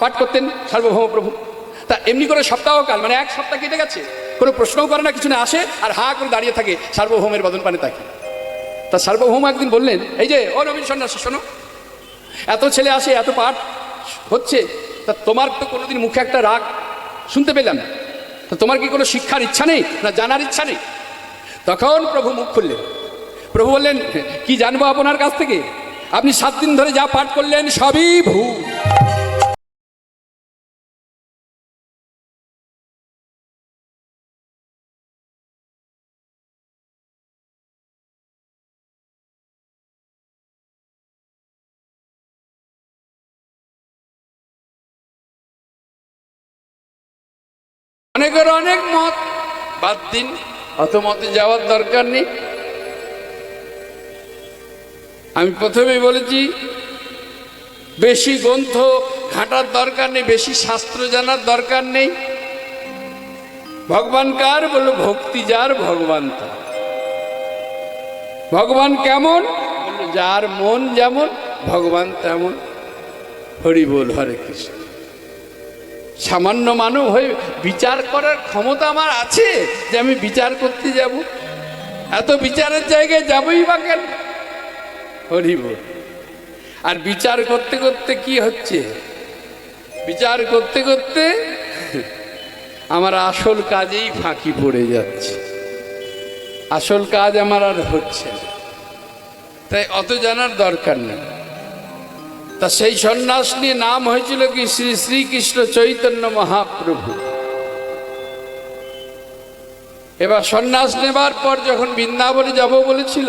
পাঠ করতেন সার্বভৌম প্রভু তা এমনি করে সপ্তাহকাল মানে এক সপ্তাহ কেটে গেছে। কোনো প্রশ্নও করে না, কিছু না, আসে আর হা করে দাঁড়িয়ে থাকে সার্বভৌমের বদন পানে তাকে। তা সার্বভৌম একদিন বললেন, এই যে, ও নবীন সন্ন্যাসী, শোনো, এত ছেলে আসে, এত পাঠ হচ্ছে, তা তোমার তো কোনোদিন মুখে একটা রাগ শুনতে পেলাম। তা তোমার কি কোনো শিক্ষার ইচ্ছা নেই, না জানার ইচ্ছা নেই? তখন প্রভু মুখ খুললেন। প্রভু বললেন, কি জানব আপনার কাছ থেকে? আপনি সাত দিন ধরে যা পাঠ করলেন, সবই ভুল। অনেকের অনেক মত। বাদ দিন, অত মতে যাওয়ার দরকার নেই। আমি প্রথমেই বলেছি, বেশি গ্রন্থ ঘাটার দরকার নেই, বেশি শাস্ত্র জানার দরকার নেই। ভগবান কার বলল, ভক্তি যার, ভগবান তার। ভগবান কেমন? যার মন যেমন, ভগবান তেমন। হরি বল, হরে কৃষ্ণ। সামান্য মানব হয়ে বিচার করার ক্ষমতা আমার আছে যে আমি বিচার করতে যাব। এত বিচারের জায়গায় যাবই বা কেন? হরি বল। আর বিচার করতে করতে কি হচ্ছে? বিচার করতে করতে আমার আসল কাজেই ফাঁকি পড়ে যাচ্ছে। আসল কাজ আমার আর হচ্ছে তাই অত জানার দরকার নেই। তা সেই সন্ন্যাস নিয়ে নাম হয়েছিল কি শ্রী শ্রীকৃষ্ণ চৈতন্য মহাপ্রভু। এবার সন্ন্যাস নেবার পর যখন বৃন্দাবনে যাব বলেছিল,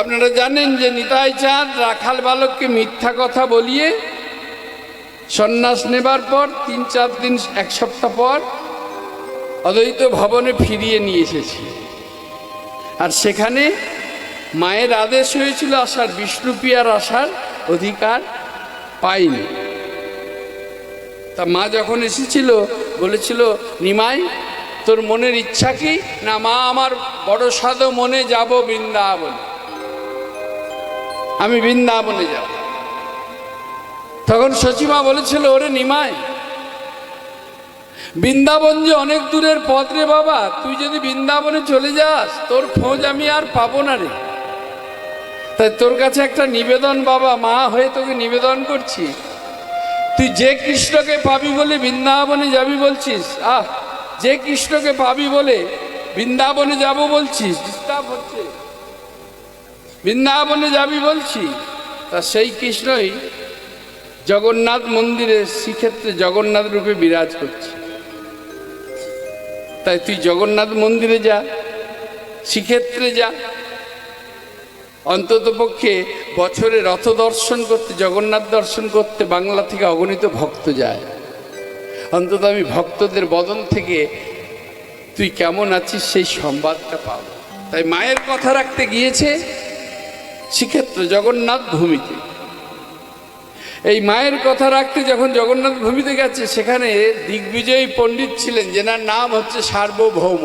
আপনারা জানেন যে নিতাই চাঁদ রাখাল বালককে মিথ্যা কথা বলিয়ে সন্ন্যাস নেবার পর তিন চার দিন, এক সপ্তাহ পর অদ্বৈত ভবনে ফিরিয়ে নিয়ে এসেছি। আর সেখানে মায়ের আদেশ হয়েছিল আসার বিষ্ণুপ্রিয়ার আসার অধিকার পাইনি। তা মা যখন এসেছিল, বলেছিল, নিমাই, তোর মনের ইচ্ছা কি? না, মা আমার বড় সাধ, মনে যাব বৃন্দাবনে। আমি বৃন্দাবনে যাব। তখন সচিমা বলেছিল, ওরে নিমাই, বৃন্দাবন যে অনেক দূরের পথ রে বাবা, তুই যদি বৃন্দাবনে চলে যাস, তোর খোঁজ আমি আর পাবো না রে। তাই তোর কাছে একটা নিবেদন, বাবা, মা হয়ে তোকে নিবেদন করছি। তুই যে কৃষ্ণকে পাবি বলে বৃন্দাবনে যাবি বলছিস, আহ, যে কৃষ্ণকে পাবি বলে বৃন্দাবনে যাব বলছিস, ডিস্টার্ব হচ্ছে। বৃন্দাবনে যাবি বলছি, তা সেই কৃষ্ণই জগন্নাথ মন্দিরে শ্রীক্ষেত্রে জগন্নাথ রূপে বিরাজ করছে। তাই তুই জগন্নাথ মন্দিরে যা, শ্রীক্ষেত্রে যা অন্তত পক্ষে বছরে রথ দর্শন করতে, জগন্নাথ দর্শন করতে বাংলা থেকে অগণিত ভক্ত যায়। অন্তত আমি ভক্তদের বদন থেকে তুই কেমন আছিস সেই সংবাদটা পাব। তাই মায়ের কথা রাখতে গিয়েছে শ্রীক্ষেত্র জগন্নাথ ভূমিতে। এই মায়ের কথা রাখতে যখন জগন্নাথ ভূমিতে গেছে, সেখানে দিগ্বিজয়ী পণ্ডিত ছিলেন, যেনার নাম হচ্ছে সার্বভৌম।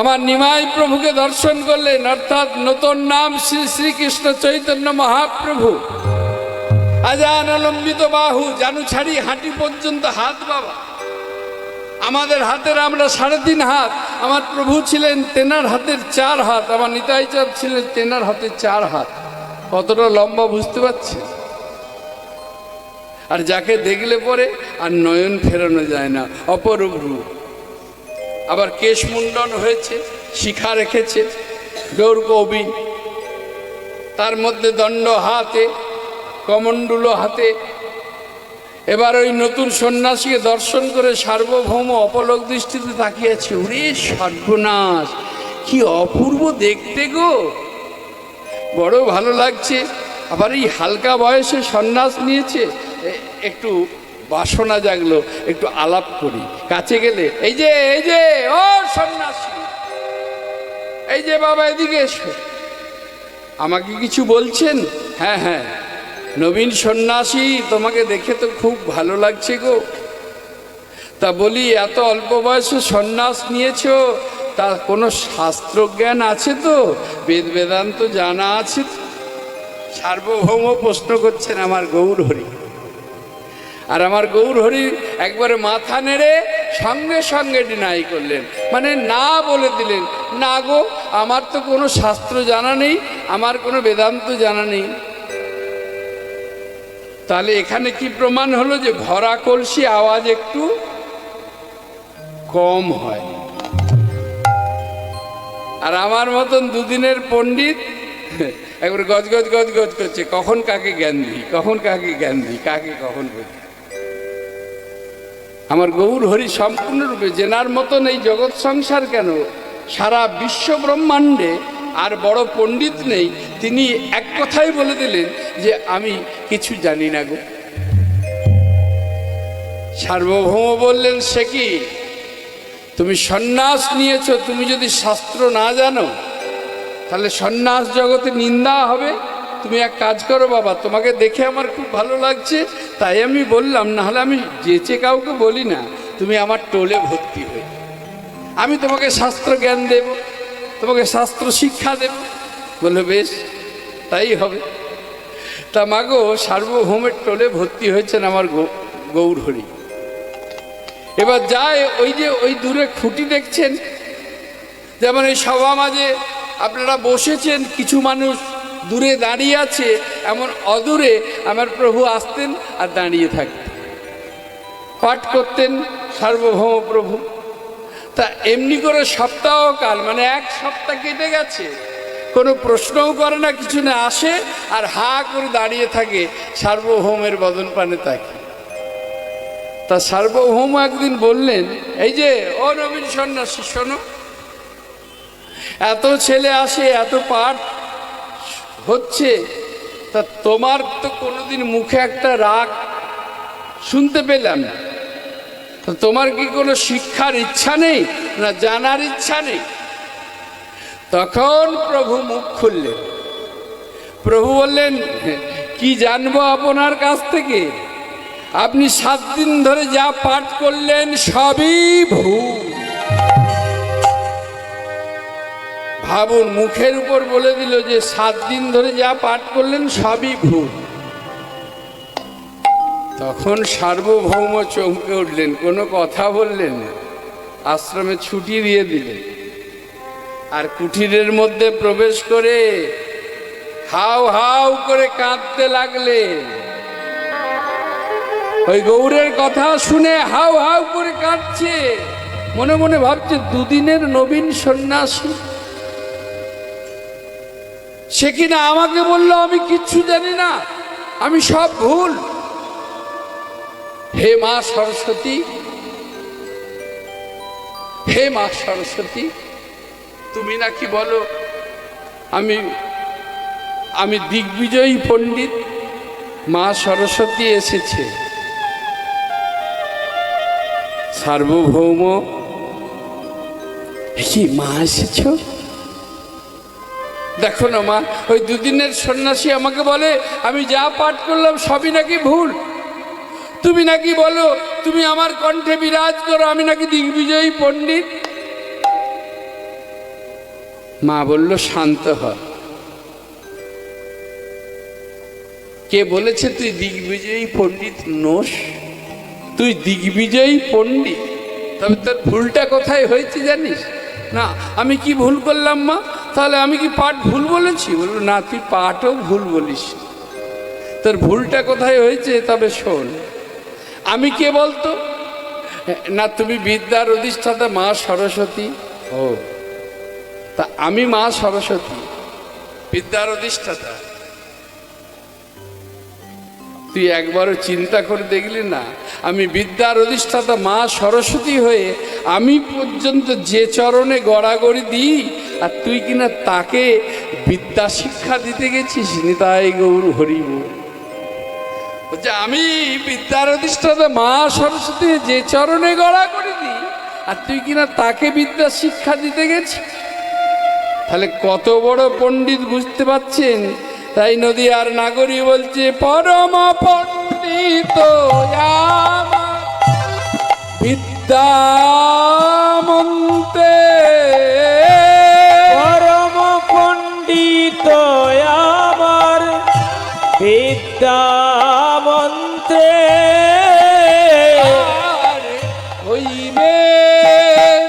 আমার নিমাই প্রভুকে দর্শন করলেন, অর্থাৎ নতুন নাম শ্রী শ্রীকৃষ্ণ চৈতন্য মহাপ্রভু। আজান অলম্বিত বাহু, জানু ছাড়ি হাঁটি পর্যন্ত হাত বাবা। আমাদের হাতের আমরা সাড়ে তিন হাত, আমার প্রভু ছিলেন তেনার হাতের চার হাত, আমার নিতাই চাঁদ ছিলেন তেনার হাতের চার হাত। কতটা লম্বা বুঝতে পারছি? আর যাকে দেখলে পরে আর নয়ন ফেরানো যায় না, অপরূপ রূপ। আবার কেশ মুন্ডন হয়েছে, শিখা রেখেছে, গৌর কবি। তার মধ্যে দণ্ড হাতে, কমণ্ডুলো হাতে। এবার ওই নতুন সন্ন্যাসীকে দর্শন করে সার্বভৌম অপলক দৃষ্টিতে তাকিয়েছে। ওরে সর্বনাশ, কি অপূর্ব দেখতে গো। বড় ভালো লাগছে। আবার এই হালকা বয়সে সন্ন্যাস নিয়েছে। একটু বাসনা জাগলো, একটু আলাপ করি। কাছে গেলে, এই যে এই যে, ও সন্ন্যাসী, এই যে বাবা, এদিকে এসো। আমাকে কিছু বলছেন? হ্যাঁ হ্যাঁ নবীন সন্ন্যাসী, তোমাকে দেখে তো খুব ভালো লাগছে গো। তা বলি, এত অল্প বয়সে সন্ন্যাস নিয়েছো, তা কোনো শাস্ত্রজ্ঞান আছে তো? বেদ বেদান্ত জানা আছে সার্বভৌম প্রশ্ন করছেন আমার গৌর হরি আর আমার গৌর হরি একবারে মাথা নেড়ে সঙ্গে সঙ্গে ডিনাই করলেন। মানে না বলে দিলেন, না গো, আমার তো কোনো শাস্ত্র জানা নেই, আমার কোনো বেদান্ত জানা নেই। তাহলে এখানে কি প্রমাণ হলো যে ভরা কলসি আওয়াজ একটু কম হয়। আর আমার মতন দুদিনের পণ্ডিত, একবার গজ গজ গজ গজ করছে, কখন কাকে জ্ঞান দিই? কখন কাকে জ্ঞান দিই? কাকে কখন বলি? আমার গৌর হরি সম্পূর্ণরূপে জেনার মতন এই জগৎ সংসার কেন? সারা বিশ্ব ব্রহ্মাণ্ডে আর বড় পণ্ডিত নেই। তিনি এক কথাই বলে দিলেন যে, আমি কিছু জানি না গো। সার্বভৌম বললেন, সে কি? তুমি সন্ন্যাস নিয়েছ, তুমি যদি শাস্ত্র না জানো, তাহলে সন্ন্যাস জগতে নিন্দা হবে? তুমি এক কাজ করো বাবা, তোমাকে দেখে আমার খুব ভালো লাগছে, তাই আমি বললাম না হলে আমি যেচে কাউকে বলি না, তুমি আমার টোলে ভর্তি হয়ে আমি তোমাকে শাস্ত্র জ্ঞান দেব, তোমাকে শাস্ত্র শিক্ষা দেব। বলল, বেশ, তাই হবে। তা মাগো সার্বভৌমের টোলে ভর্তি হয়েছেন আমার গৌ- গৌর এবার যায় ওই যে, ওই দূরে খুঁটি দেখছেন, যেমন এই সভা মাঝে আপনারা বসেছেন, কিছু মানুষ দূরে দাঁড়িয়ে আছে, এমন অদূরে আমার প্রভু আসতেন আর দাঁড়িয়ে থাকতেন। পাঠ করতেন সার্বভৌম প্রভু। তা এমনি করে সপ্তাহকাল মানে এক সপ্তাহ কেটে গেছে। কোনো প্রশ্নও করে না, কিছু না আসে, আর হা করে দাঁড়িয়ে থাকে সার্বভৌমের বদন পানে তাকে। তা সার্বভৌম একদিন বললেন, এই যে, ও নবীন সন্ন্যাসী, শোনো। এত ছেলে আসে, এত পাঠ হচ্ছে, তা তোমার তো কোনোদিন মুখে একটা রাগ শুনতে পেলাম তা তোমার কি কোনো শিক্ষার ইচ্ছা নেই না জানার ইচ্ছা নেই? তখন প্রভু মুখ খুললেন। প্রভু বললেন, কি জানব আপনার কাছ থেকে? আপনি সাত দিন ধরে যা পাঠ করলেন সবই ভুল। ভাবুন, মুখের উপর বলে দিল যে সাত দিন ধরে যা পাঠ করলেন সবই ভুল। তখন সার্বভৌম চমকে উঠলেন, কোনো কথা বললেন আশ্রমে ছুটি দিয়ে দিলেন। আর কুঠিরের মধ্যে প্রবেশ করে হাউ হাউ করে কাঁদতে লাগলেন। ওই গৌরের কথা শুনে হাউ হাউ করে কাঁদছে। মনে মনে ভাবছে, দুদিনের নবীন সন্ন্যাসী সে কিনা আমাকে বলল, আমি কিচ্ছু জানি না, আমি সব ভুল। হে মা সরস্বতী, হে মা সরস্বতী, তুমি নাকি বলো, আমি আমি দিগ্বিজয়ী পণ্ডিত, মা সরস্বতী এসেছে। সার্বভৌম কি মা এসেছ? দেখো না মা, ওই দুদিনের সন্ন্যাসী আমাকে বলে, আমি যা পাঠ করলাম সবই নাকি ভুল? তুমি নাকি বলো, তুমি আমার কণ্ঠে বিরাজ করো, আমি নাকি দিগ্বিজয়ী পণ্ডিত? মা বলল, শান্ত হ। কে বলেছে, তুই দিগ্বিজয়ী পণ্ডিত নোস? তুই দিগ্বিজয়ী পণ্ডিত? তবে তোর ভুলটা কোথায় হয়েছে জানিস? না, আমি কি ভুল করলাম মা? তাহলে আমি কি পাঠ ভুল বলেছি? বলল না তুই পাঠও ভুল বলিস। তোর ভুলটা কোথায় হয়েছে তবে শোন। আমি কে বলতো? না তুমি বিদ্যার অধিষ্ঠাতা মা সরস্বতী। ও। তা আমি মা সরস্বতী বিদ্যার অধিষ্ঠাতা। তুই একবারও চিন্তা করে দেখলি না? আমি বিদ্যার অধিষ্ঠাতা মা সরস্বতী হয়ে আমি পর্যন্ত যে চরণে গড়াগড়ি দিই, আর তুই কিনা তাকে বিদ্যা শিক্ষা দিতে গেছিস? নিতাই গৌর হরিব। বলছে, আমি বিদ্যার অধিষ্ঠাতা মা সরস্বতী যে চরণে গড়াগড়ি দিই, আর তুই কিনা তাকে বিদ্যা শিক্ষা দিতে গেছিস? তাহলে কত বড় পণ্ডিত বুঝতে পাচ্ছেন তাই নদী আর নাগরী বলছে পরম পণ্ডিত বিদ্যামন্তে। পরম পণ্ডিত আমার বিদ্যা মন্ত্রে আরে হইবে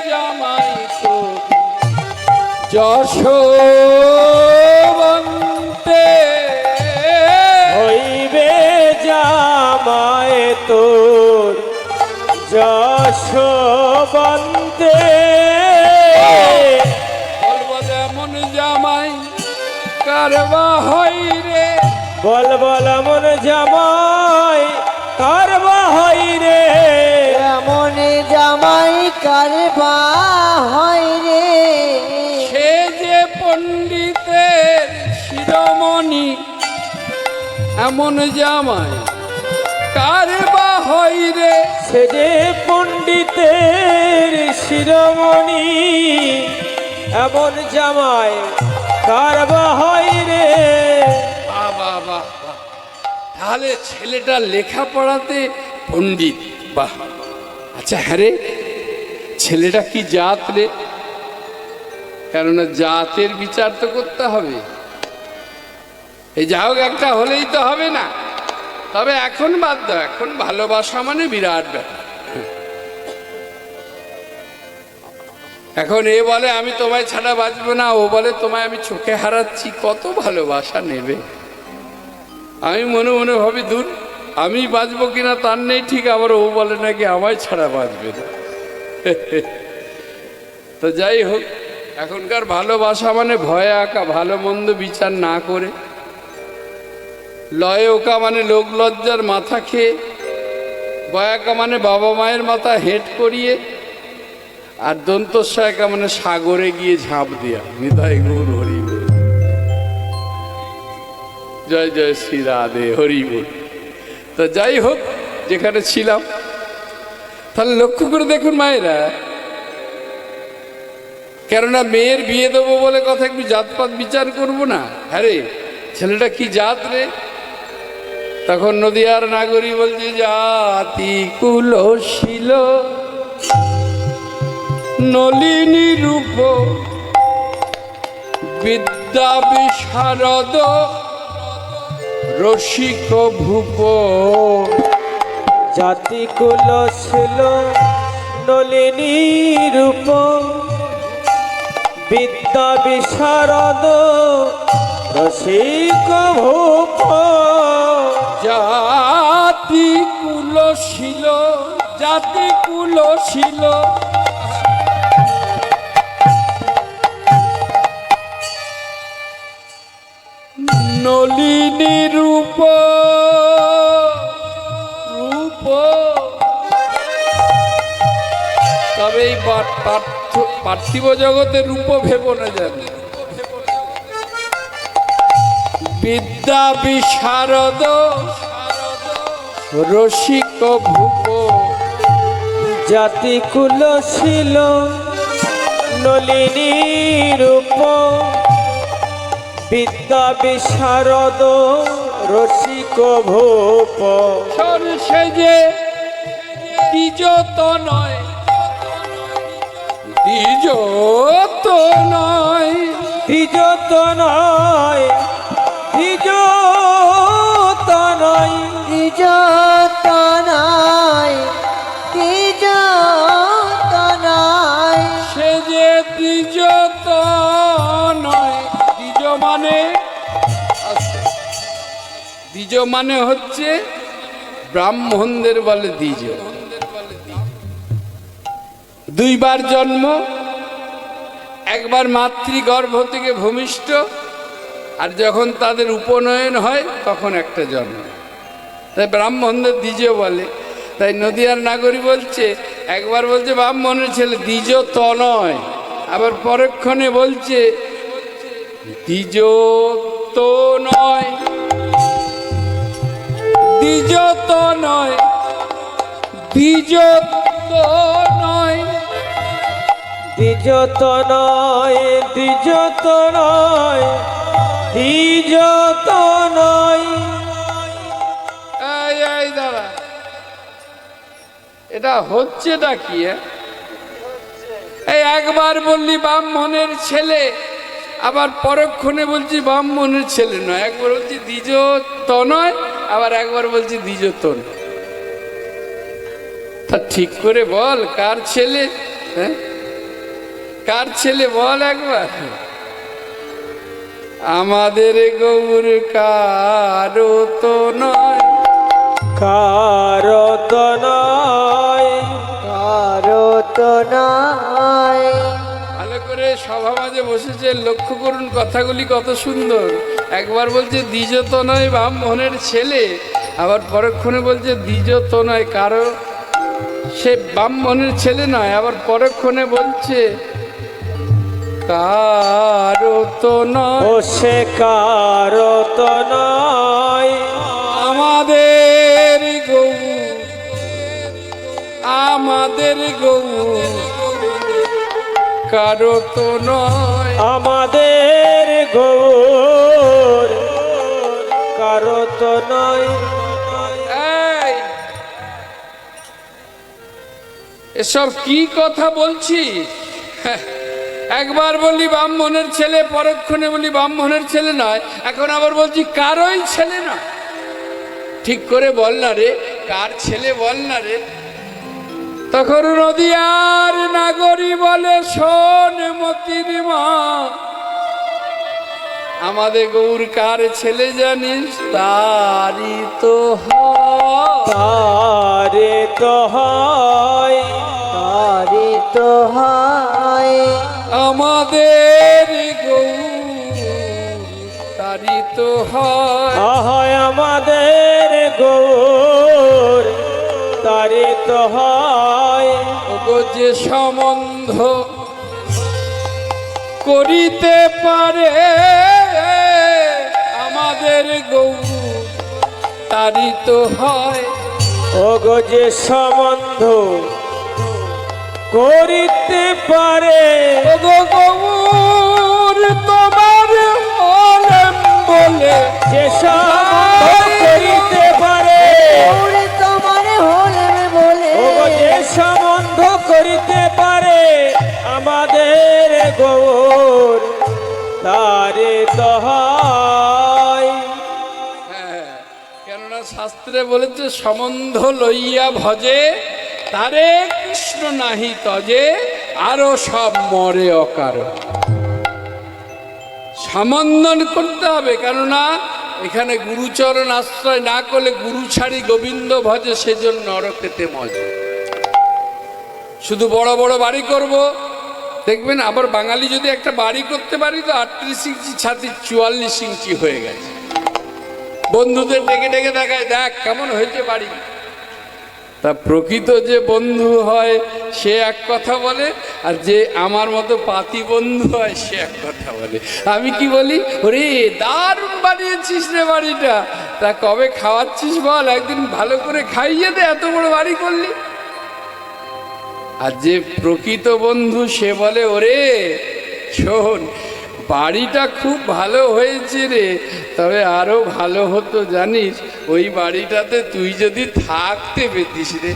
জামাই তো কারবা হই রে। বল বল মন জামাই কারবা হই রে? এমন জামাই কারবা হয় রে? সে যে পণ্ডিতের শিরোমণি এমন জামাই কারবা হই রে? সে যে পণ্ডিতের শিরোমণি এমন জামাই তাহলে ছেলেটা লেখাপড়াতে পণ্ডিত, বাহ। আচ্ছা হ্যাঁ রে, ছেলেটা কি জাত রে? কেননা জাতের বিচার তো করতে হবে। এই যা হোক, একটা হলেই তো হবে না। তবে এখন বাদ দাও, এখন ভালোবাসা মানে বিরাট ব্যাপার। এখন এ বলে, আমি তোমায় ছাড়া বাঁচবো না। ও বলে, তোমায় আমি চোখে হারাচ্ছি, কত ভালোবাসা নেবে? আমি মনে মনে ভাবি দূর আমি বাঁচবো কিনা তার নেই ঠিক, আবার ও বলে নাকি আমায় ছাড়া বাঁচবে না। তো যাই হোক, এখনকার ভালোবাসা মানে ভয়ে আঁকা, ভালো মন্দ বিচার না করে। লয়ে ওকা মানে লোক লজ্জার মাথা খেয়ে বয়াকা মানে বাবা মায়ের মাথা হেঁট করিয়ে আর দন্তস্বয়কা মানে সাগরে গিয়ে ঝাঁপ দেওয়া নিতাই গৌর, হরি। জয় জয় শ্রী রাধে, হরি। তো যাই হোক, যেখানে ছিলাম, তাহলে লক্ষ্য করে দেখুন মায়েরা, কেননা মেয়ের বিয়ে দেবো বলে কথা একটু জাতপাত বিচার করব না হ্যাঁ ছেলেটা কি জাত রে তখন নদীয়ার নাগরী বলছে, জাতি কুলশীল নলিনী রূপ। বিদ্যা বিশারদ রসিক ভূপ। জাতি কুল ছিল নলিনী রূপ। বিদ্যা বিশারদ রসিক ভূপ। জাতি কুলশীল জাতি কুলশীল নলিনী রূপ। রূপ। তবে এই পার্থিব জগতে রূপ ভেব না জানি বিদ্যা বিশারদ, রসিক ভূপ। জাতি কুল ছিল নলিনী রূপ। বিদ্যা বিশারদ রসিক ভূপ। সর সেজে দ্বিজ তো নয়। দ্বিজ তো নয়। দ্বিজ তো নয়। দ্বিজ তো নয়। দ্বিজ তনয় দ্বিজ মানে হচ্ছে ব্রাহ্মণদের বলে দ্বিজ। দুইবার জন্ম, একবার মাতৃগর্ভ থেকে ভূমিষ্ঠ, আর যখন তাদের উপনয়ন হয়, তখন একটা জন্ম। তাই ব্রাহ্মণদের দ্বিজ বলে। তাই নদিয়ার নাগরী বলছে, একবার বলছে ব্রাহ্মণের ছেলে, দ্বিজ ত নয়। আবার পরক্ষণে বলছে, দ্বিজ তো নয়। দ্বিজ তো নয় দ্বিজ তো নয়। দ্বিজ তো নয় দ্বিজ তো নয় দ্বিজ তো নয়। এই দাঁড়া এটা হচ্ছেটা কি? এই একবার বললি ব্রাহ্মণের ছেলে আবার পরক্ষণে বলছি ব্রাহ্মণের ছেলে নয়। একবার বলছি দ্বিজ তনয় আবার একবার বলছে দ্বিজতন তা ঠিক করে বল কার ছেলে? হ্যাঁ? কার ছেলে বল একবার। আমাদের গৌর কারও তো নয়। কারও তো নয়। কারও তো নয়। সভা মাঝে বসেছে লক্ষ্য করুন কথাগুলি কত সুন্দর। একবার বলছে দ্বিজ তো নয় ব্রাহ্মণের ছেলে। আবার পরক্ষণে বলছে দ্বিজ তো নয় কারও? সে ব্রাহ্মণের ছেলে নয় আবার পরক্ষণে বলছে কারও তো নয়। সে কারও তো নয়। আমাদের গৌ আমাদের গৌ। কারও তো নয়। আমাদের গৌর কারও তো নয়। এসব কি কথা বলছি? একবার বলি ব্রাহ্মণের ছেলে পরক্ষণে বলি ব্রাহ্মণের ছেলে নয়। এখন আবার বলছি কারোই ছেলে না ঠিক করে বল না রে কার ছেলে বল না রে। তখন নদিয়ার নাগরী বলে শোন মতির মা আমাদের গৌর কার ছেলে জানিস তারই তো হয়। তারে তো হয় তারি তো হয়। আমাদের গৌর তারই তো হয়। আমাদের গৌর তারে তো হয়। যে সম্বন্ধ করিতে পারে আমাদের গৌর তারই তো হয়। ওগো যে সম্বন্ধ করিতে পারে। গৌর তোমার শাস্ত্রে বলেছে, সম্বন্ধ লইয়া ভজে, তারে কৃষ্ণ নাহি তজে, আরও সব মরে অকার। সমন্ধন করতে হবে, কেননা এখানে গুরুচরণ আশ্রয় না করলে গুরু ছাড়ি গোবিন্দ ভজে সেজন্য নরকেতে মজা। শুধু বড় বড় বাড়ি করব। দেখবেন, আবার বাঙালি যদি একটা বাড়ি করতে পারি, তো আটত্রিশ ইঞ্চি ছাতি চুয়াল্লিশ ইঞ্চি হয়ে গেছে। বন্ধুদের ডেকে ডেকে দেখায়, দেখ, কেমন হয়েছে বাড়ি? তা প্রকৃত যে বন্ধু হয়, সে এক কথা বলে, আর যে আমার মতো পাতি বন্ধু হয়, সে এক কথা বলে। আমি কি বলি? ওরে, দারুণ বানিয়েছিস রে বাড়িটা। তা কবে খাওয়াচ্ছিস বল? একদিন ভালো করে খাইয়ে দে, এত বড় বাড়ি করলি। আর যে প্রকৃত বন্ধু, সে বলে, ওরে, শোন বাড়িটা খুব ভালো হয়েছে রে। তবে আরও ভালো হতো জানিস, ওই বাড়িটাতে তুই যদি থাকতে পেতিস রে।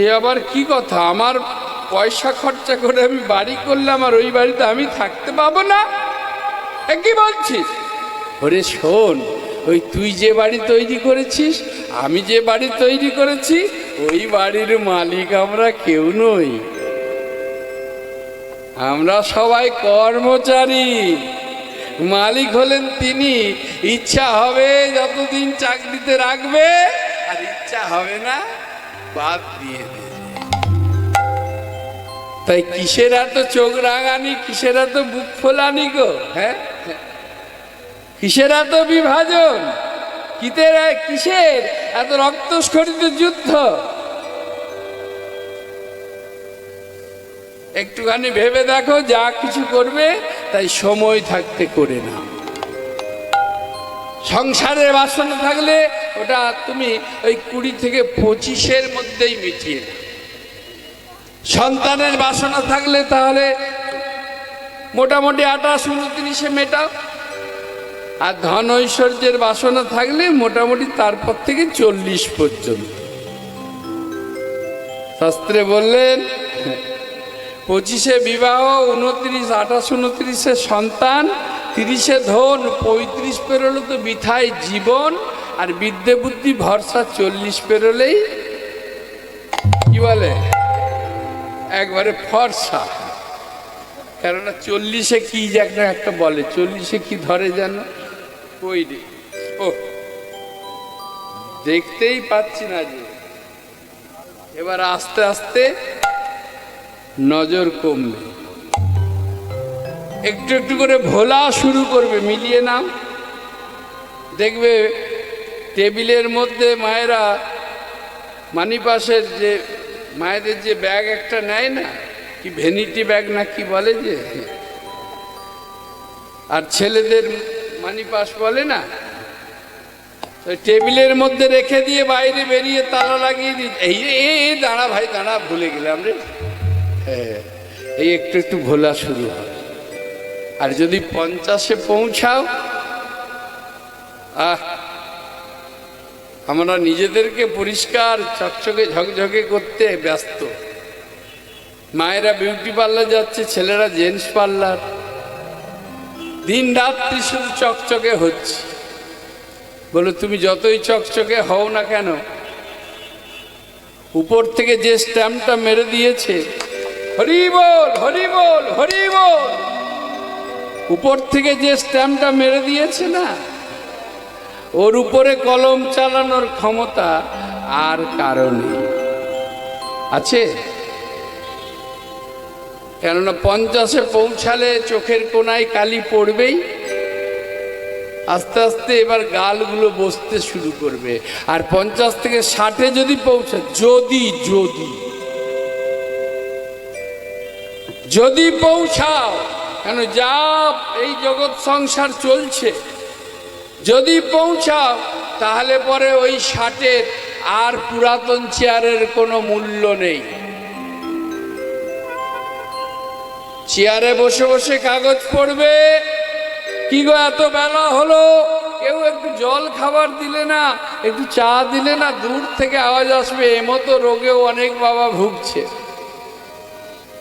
এ আবার কি কথা? আমার পয়সা খরচা করে আমি বাড়ি করলাম আর ওই বাড়িতে আমি থাকতে পাবো না? কি বলছিস? ওরে শোন, ওই তুই যে বাড়ি তৈরি করেছিস, আমি যে বাড়ি তৈরি করেছি, ওই বাড়ির মালিক আমরা কেউ নই। আমরা সবাই কর্মচারী। মালিক হলেন তিনি। ইচ্ছা হবে যতদিন চাকরিতে রাখবে, আর ইচ্ছা হবে না বাদ দিয়ে দেবে। তাই কিসের এত চোখ রাঙানি, কিসের এত বুক ফোলানি গো হ্যাঁ? কিসের এত বিভাজন? কিতের, কিসের? এত রক্তস্খলিত যুদ্ধ? একটুখানি ভেবে দেখো, যা কিছু করবে, তাই সময় থাকতে করে না সংসারের বাসনা থাকলে ওটা তুমি ওই কুড়ি থেকে পঁচিশের মধ্যেই মিটিয়ে। সন্তানের বাসনা থাকলে তাহলে মোটামুটি আঠাশ উনত্রিশে মেটাও। আর ধন ঐশ্বর্যের বাসনা থাকলে মোটামুটি তারপর থেকে চল্লিশ পর্যন্ত। শাস্ত্রে বললেন পঁচিশে বিবাহ, উনত্রিশ, আঠাশ, উনত্রিশে সন্তান, তিরিশে ধন, পঁয়ত্রিশ পেরোলে তো বিথায় জীবন, আর বিদ্যে বুদ্ধি ভরসা চল্লিশ পেরোলেই কি বলে? একবারে ফর্সা। কেননা চল্লিশে কি যেন একটা বলে, চল্লিশে কি ধরে যেন? কই রে? ও, দেখতেই পাচ্ছি না যে। এবার আস্তে আস্তে নজর কমবে। একটু একটু করে ভোলা শুরু করবে মিলিয়ে নাম দেখবে টেবিলের মধ্যে মায়েরা মানি পাশের যে মায়েদের যে ব্যাগ একটা নেয় না, কি ভ্যানিটি ব্যাগ না কি বলে যে? আর ছেলেদের মানি পাস বলে না? টেবিলের মধ্যে রেখে দিয়ে বাইরে বেরিয়ে তালা লাগিয়ে দিই। এই, দাঁড়া ভাই, দাঁড়া, ভুলে গেলাম রে। এই একটু একটু ভোলা শুরু হয়। আর যদি পঞ্চাশে পৌঁছাও, আহ, আমরা নিজেদেরকে পরিষ্কার চকচকে ঝকঝকে করতে ব্যস্ত। মায়েরা বিউটি পার্লার যাচ্ছে, ছেলেরা জেন্টস পার্লার দিন রাত্রি শুধু চকচকে হচ্ছে বলো, তুমি যতই চকচকে হও না কেন, উপর থেকে যে স্ট্যাম্পটা মেরে দিয়েছে হরি বল হরি বল হরি বল। উপর থেকে যে স্ট্যাম্পটা মেরে দিয়েছে না, ওর উপরে কলম চালানোর ক্ষমতা আর কারণে আছে? কেননা পঞ্চাশে পৌঁছালে চোখের কোনায় কালি পড়বেই। আস্তে আস্তে এবার গালগুলো বসতে শুরু করবে। আর পঞ্চাশ থেকে ষাটে যদি পৌঁছে, যদি যদি। যদি পৌঁছাও, কেন যা এই জগৎ সংসার চলছে। যদি পৌঁছাও, তাহলে পরে ওই ষাটের আর পুরাতন চেয়ারের কোনো মূল্য নেই। চেয়ারে বসে বসে কাগজ পড়বে। কি গো, এত বেলা হলো? কেউ একটু জল খাবার দিলে না, একটু চা দিলে না, দূর থেকে আওয়াজ আসবে, এমতো রোগেও অনেক বাবা ভুগছে।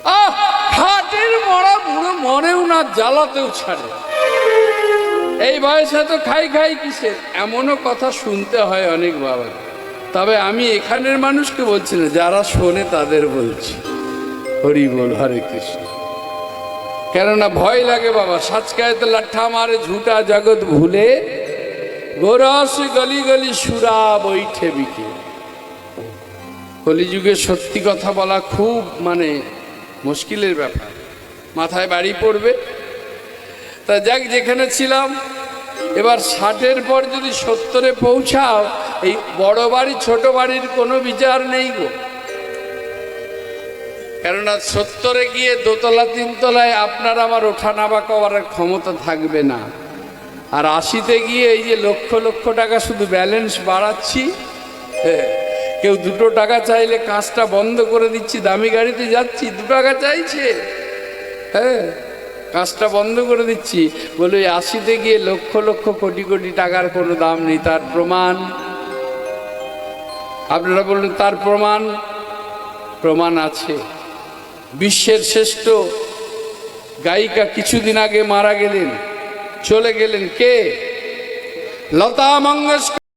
আহ খাটের মরা বুড়ো মনেও না, জ্বালাতেও ছাড়ে। এই বয়সে তো খাই খাই কিসের? এমনও কথা শুনতে হয় অনেক বাবা তবে আমি এখানের মানুষকে বলছি না, যারা শোনে তাদের বলছি। হরি বল, হরে কৃষ্ণ। কেননা ভয় লাগে বাবা সাজকায় তো লাঠা মারে, ঝুটা জগৎ ভুলে গোরস গলি গলি সুরা বৈঠে বিকে। কলিযুগে সত্যি কথা বলা খুব মানে মুশকিলের ব্যাপার। মাথায় বাড়ি পড়বে। তা যাক যেখানে ছিলাম এবার ষাটের পর যদি সত্তরে পৌঁছাও এই বড় বাড়ি ছোট বাড়ির কোনো বিচার নেই গো। কেননা সত্তরে গিয়ে দোতলা তিনতলায় আপনার আমার ওঠা নামা করার ক্ষমতা থাকবে না। আর আশিতে গিয়ে এই যে লক্ষ লক্ষ টাকা শুধু ব্যালেন্স বাড়াচ্ছি হ্যাঁ, কেউ দুটো টাকা চাইলে কাজটা বন্ধ করে দিচ্ছি, দামি গাড়িতে যাচ্ছি, দু টাকা চাইছে। হ্যাঁ কাজটা বন্ধ করে দিচ্ছি। বলে আশিতে গিয়ে লক্ষ লক্ষ কোটি কোটি টাকার কোনো দাম নেই, তার প্রমাণ। আপনারা বললেন তার প্রমাণ? প্রমাণ আছে। বিশ্বের শ্রেষ্ঠ গায়িকা কিছুদিন আগে মারা গেলেন। চলে গেলেন কে? লতা মঙ্গেশকর।